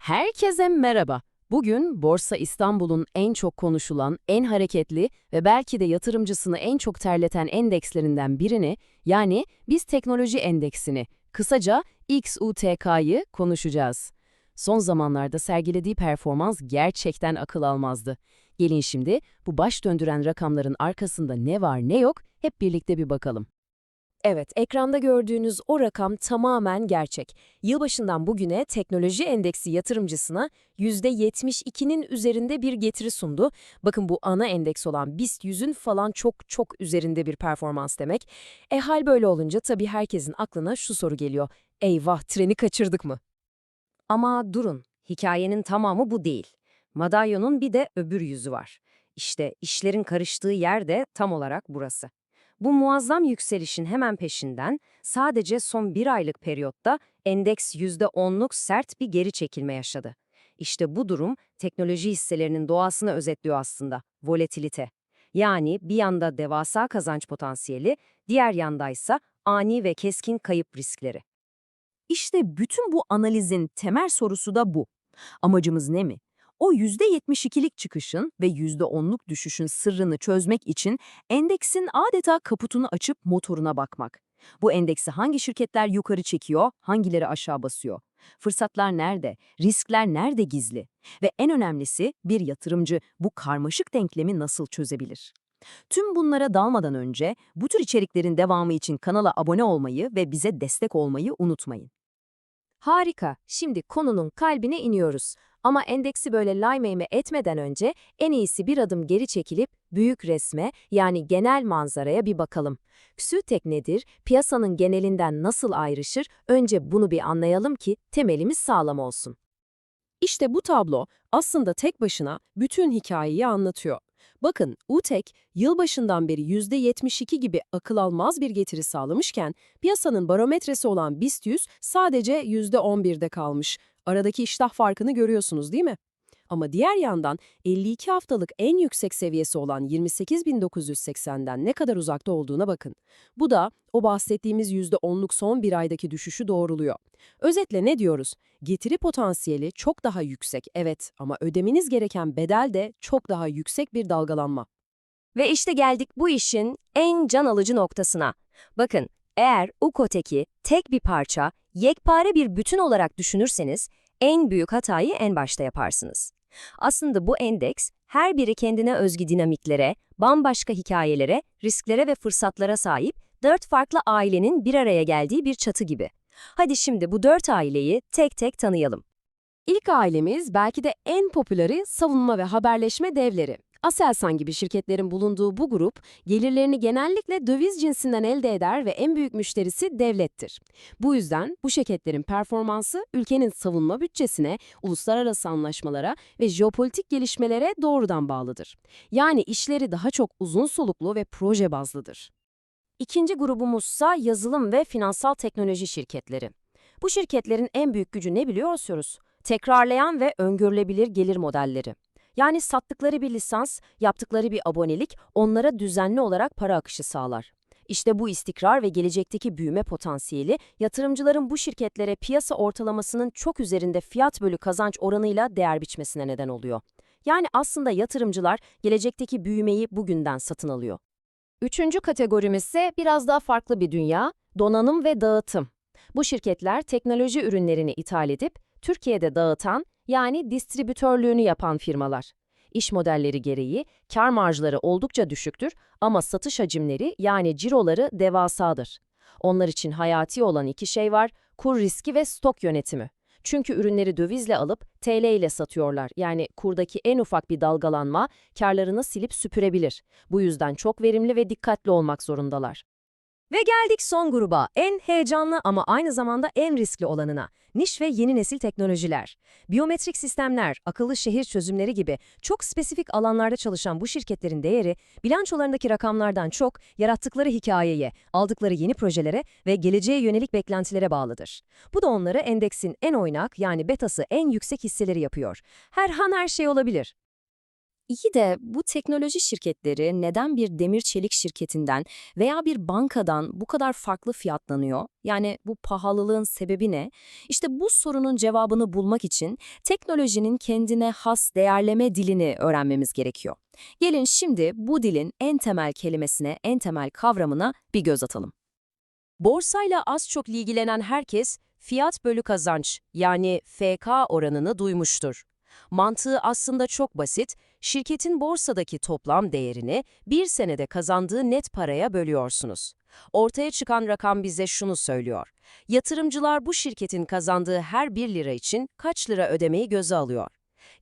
Herkese merhaba. Bugün Borsa İstanbul'un en çok konuşulan, en hareketli ve belki de yatırımcısını en çok terleten endekslerinden birini, yani biz teknoloji endeksini, kısaca XUTK'yı konuşacağız. Son zamanlarda sergilediği performans gerçekten akıl almazdı. Gelin şimdi bu baş döndüren rakamların arkasında ne var ne yok hep birlikte bir bakalım. Evet, ekranda gördüğünüz o rakam tamamen gerçek. Yılbaşından bugüne teknoloji endeksi yatırımcısına %72'nin üzerinde bir getiri sundu. Bakın bu ana endeks olan BIST 100'ün falan çok çok üzerinde bir performans demek. E hal böyle olunca tabii herkesin aklına şu soru geliyor. Eyvah treni kaçırdık mı? Ama durun, hikayenin tamamı bu değil. Madalyonun bir de öbür yüzü var. İşte işlerin karıştığı yer de tam olarak burası. Bu muazzam yükselişin hemen peşinden sadece son bir aylık periyotta endeks %10'luk sert bir geri çekilme yaşadı. İşte bu durum teknoloji hisselerinin doğasını özetliyor aslında, volatilite. Yani bir yanda devasa kazanç potansiyeli, diğer yandaysa ani ve keskin kayıp riskleri. İşte bütün bu analizin temel sorusu da bu. Amacımız ne mi? O %72'lik çıkışın ve %10'luk düşüşün sırrını çözmek için endeksin adeta kaputunu açıp motoruna bakmak. Bu endeksi hangi şirketler yukarı çekiyor, hangileri aşağı basıyor? Fırsatlar nerede? Riskler nerede gizli? Ve en önemlisi bir yatırımcı bu karmaşık denklemi nasıl çözebilir? Tüm bunlara dalmadan önce bu tür içeriklerin devamı için kanala abone olmayı ve bize destek olmayı unutmayın. Harika, şimdi konunun kalbine iniyoruz. Ama endeksi böyle laymeyme etmeden önce en iyisi bir adım geri çekilip büyük resme yani genel manzaraya bir bakalım. XÜTEK nedir, piyasanın genelinden nasıl ayrışır önce bunu bir anlayalım ki temelimiz sağlam olsun. İşte bu tablo aslında tek başına bütün hikayeyi anlatıyor. Bakın, UTEK yılbaşından beri %72 gibi akıl almaz bir getiri sağlamışken piyasanın barometresi olan BIST 100 sadece %11'de kalmış. Aradaki iştah farkını görüyorsunuz değil mi? Ama diğer yandan 52 haftalık en yüksek seviyesi olan 28.980'den ne kadar uzakta olduğuna bakın. Bu da o bahsettiğimiz %10'luk son bir aydaki düşüşü doğruluyor. Özetle ne diyoruz? Getiri potansiyeli çok daha yüksek evet ama ödemeniz gereken bedel de çok daha yüksek bir dalgalanma. Ve işte geldik bu işin en can alıcı noktasına. Bakın, eğer UKOTEK'i tek bir parça, yekpare bir bütün olarak düşünürseniz, en büyük hatayı en başta yaparsınız. Aslında bu endeks, her biri kendine özgü dinamiklere, bambaşka hikayelere, risklere ve fırsatlara sahip dört farklı ailenin bir araya geldiği bir çatı gibi. Hadi şimdi bu dört aileyi tek tek tanıyalım. İlk ailemiz belki de en popüleri savunma ve haberleşme devleri. Aselsan gibi şirketlerin bulunduğu bu grup, gelirlerini genellikle döviz cinsinden elde eder ve en büyük müşterisi devlettir. Bu yüzden bu şirketlerin performansı ülkenin savunma bütçesine, uluslararası anlaşmalara ve jeopolitik gelişmelere doğrudan bağlıdır. Yani işleri daha çok uzun soluklu ve proje bazlıdır. İkinci grubumuzsa yazılım ve finansal teknoloji şirketleri. Bu şirketlerin en büyük gücü ne biliyorsunuz? Tekrarlayan ve öngörülebilir gelir modelleri. Yani sattıkları bir lisans, yaptıkları bir abonelik onlara düzenli olarak para akışı sağlar. İşte bu istikrar ve gelecekteki büyüme potansiyeli yatırımcıların bu şirketlere piyasa ortalamasının çok üzerinde fiyat bölü kazanç oranıyla değer biçmesine neden oluyor. Yani aslında yatırımcılar gelecekteki büyümeyi bugünden satın alıyor. Üçüncü kategorimiz ise biraz daha farklı bir dünya, donanım ve dağıtım. Bu şirketler teknoloji ürünlerini ithal edip Türkiye'de dağıtan yani distribütörlüğünü yapan firmalar. İş modelleri gereği kar marjları oldukça düşüktür ama satış hacimleri yani ciroları devasadır. Onlar için hayati olan iki şey var, kur riski ve stok yönetimi. Çünkü ürünleri dövizle alıp TL ile satıyorlar. Yani kurdaki en ufak bir dalgalanma karlarını silip süpürebilir. Bu yüzden çok verimli ve dikkatli olmak zorundalar. Ve geldik son gruba, en heyecanlı ama aynı zamanda en riskli olanına. Niş ve yeni nesil teknolojiler. Biyometrik sistemler, akıllı şehir çözümleri gibi çok spesifik alanlarda çalışan bu şirketlerin değeri, bilançolarındaki rakamlardan çok yarattıkları hikayeye, aldıkları yeni projelere ve geleceğe yönelik beklentilere bağlıdır. Bu da onları endeksin en oynak yani betası en yüksek hisseleri yapıyor. Her han her şey olabilir. İyi de bu teknoloji şirketleri neden bir demir çelik şirketinden veya bir bankadan bu kadar farklı fiyatlanıyor? Yani bu pahalılığın sebebi ne? İşte bu sorunun cevabını bulmak için teknolojinin kendine has değerleme dilini öğrenmemiz gerekiyor. Gelin şimdi bu dilin en temel kelimesine, en temel kavramına bir göz atalım. Borsayla az çok ilgilenen herkes fiyat bölü kazanç yani FK oranını duymuştur. Mantığı aslında çok basit. Şirketin borsadaki toplam değerini bir senede kazandığı net paraya bölüyorsunuz. Ortaya çıkan rakam bize şunu söylüyor. Yatırımcılar bu şirketin kazandığı her 1 lira için kaç lira ödemeyi göze alıyor.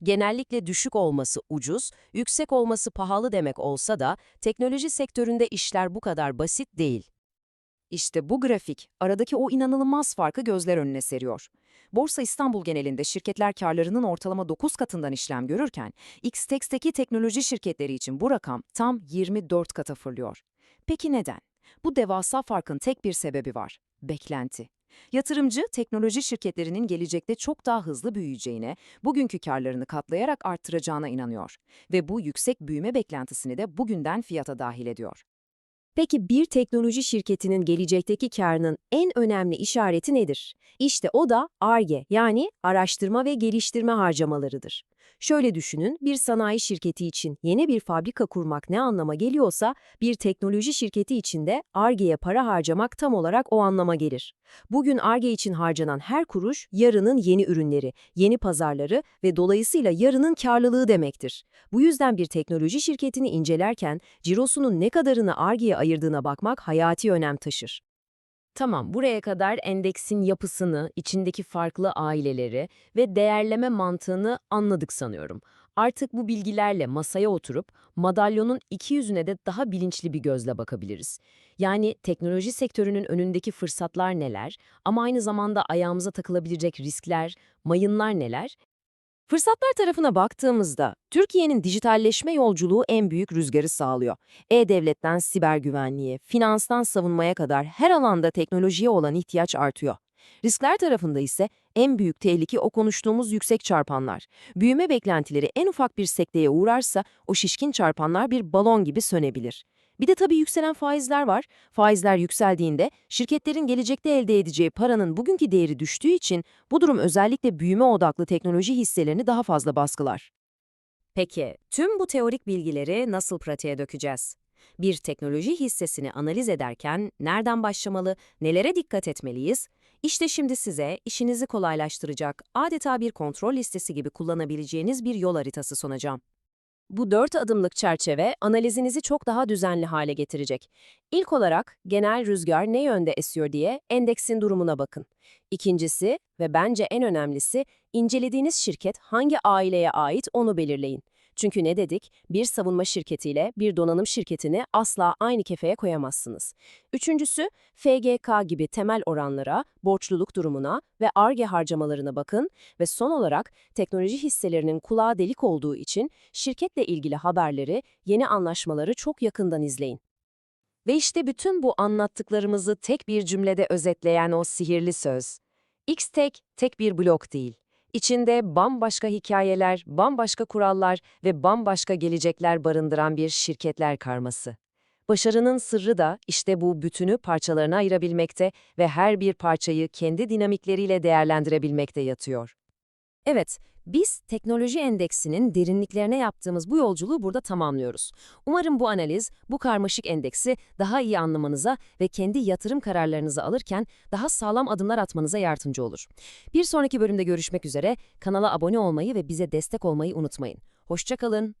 Genellikle düşük olması ucuz, yüksek olması pahalı demek olsa da teknoloji sektöründe işler bu kadar basit değil. İşte bu grafik aradaki o inanılmaz farkı gözler önüne seriyor. Borsa İstanbul genelinde şirketler karlarının ortalama 9 katından işlem görürken, XTEX'teki teknoloji şirketleri için bu rakam tam 24 kata fırlıyor. Peki neden? Bu devasa farkın tek bir sebebi var. Beklenti. Yatırımcı, teknoloji şirketlerinin gelecekte çok daha hızlı büyüyeceğine, bugünkü karlarını katlayarak arttıracağına inanıyor. Ve bu yüksek büyüme beklentisini de bugünden fiyata dahil ediyor. Peki bir teknoloji şirketinin gelecekteki karının en önemli işareti nedir? İşte o da ARGE yani araştırma ve geliştirme harcamalarıdır. Şöyle düşünün, bir sanayi şirketi için yeni bir fabrika kurmak ne anlama geliyorsa, bir teknoloji şirketi için de ARGE'ye para harcamak tam olarak o anlama gelir. Bugün ARGE için harcanan her kuruş, yarının yeni ürünleri, yeni pazarları ve dolayısıyla yarının karlılığı demektir. Bu yüzden bir teknoloji şirketini incelerken, cirosunun ne kadarını ARGE'ye ayırdığına bakmak hayati önem taşır. Tamam, buraya kadar endeksin yapısını, içindeki farklı aileleri ve değerleme mantığını anladık sanıyorum. Artık bu bilgilerle masaya oturup madalyonun iki yüzüne de daha bilinçli bir gözle bakabiliriz. Yani teknoloji sektörünün önündeki fırsatlar neler ama aynı zamanda ayağımıza takılabilecek riskler, mayınlar neler? Fırsatlar tarafına baktığımızda, Türkiye'nin dijitalleşme yolculuğu en büyük rüzgarı sağlıyor. E-Devlet'ten siber güvenliğe, finanstan savunmaya kadar her alanda teknolojiye olan ihtiyaç artıyor. Riskler tarafında ise en büyük tehlike o konuştuğumuz yüksek çarpanlar. Büyüme beklentileri en ufak bir sekteye uğrarsa o şişkin çarpanlar bir balon gibi sönebilir. Bir de tabii yükselen faizler var. Faizler yükseldiğinde şirketlerin gelecekte elde edeceği paranın bugünkü değeri düştüğü için bu durum özellikle büyüme odaklı teknoloji hisselerini daha fazla baskılar. Peki, tüm bu teorik bilgileri nasıl pratiğe dökeceğiz? Bir teknoloji hissesini analiz ederken nereden başlamalı, nelere dikkat etmeliyiz? İşte şimdi size işinizi kolaylaştıracak, adeta bir kontrol listesi gibi kullanabileceğiniz bir yol haritası sunacağım. Bu dört adımlık çerçeve analizinizi çok daha düzenli hale getirecek. İlk olarak genel rüzgar ne yönde esiyor diye endeksin durumuna bakın. İkincisi ve bence en önemlisi incelediğiniz şirket hangi aileye ait onu belirleyin. Çünkü ne dedik? Bir savunma şirketiyle bir donanım şirketini asla aynı kefeye koyamazsınız. Üçüncüsü, FGK gibi temel oranlara, borçluluk durumuna ve ARGE harcamalarına bakın ve son olarak teknoloji hisselerinin kulağa delik olduğu için şirketle ilgili haberleri, yeni anlaşmaları çok yakından izleyin. Ve işte bütün bu anlattıklarımızı tek bir cümlede özetleyen o sihirli söz. X-Tek tek bir blok değil. İçinde bambaşka hikayeler, bambaşka kurallar ve bambaşka gelecekler barındıran bir şirketler karması. Başarının sırrı da işte bu bütünü parçalarına ayırabilmekte ve her bir parçayı kendi dinamikleriyle değerlendirebilmekte yatıyor. Evet, biz teknoloji endeksinin derinliklerine yaptığımız bu yolculuğu burada tamamlıyoruz. Umarım bu analiz, bu karmaşık endeksi daha iyi anlamanıza ve kendi yatırım kararlarınızı alırken daha sağlam adımlar atmanıza yardımcı olur. Bir sonraki bölümde görüşmek üzere, kanala abone olmayı ve bize destek olmayı unutmayın. Hoşçakalın.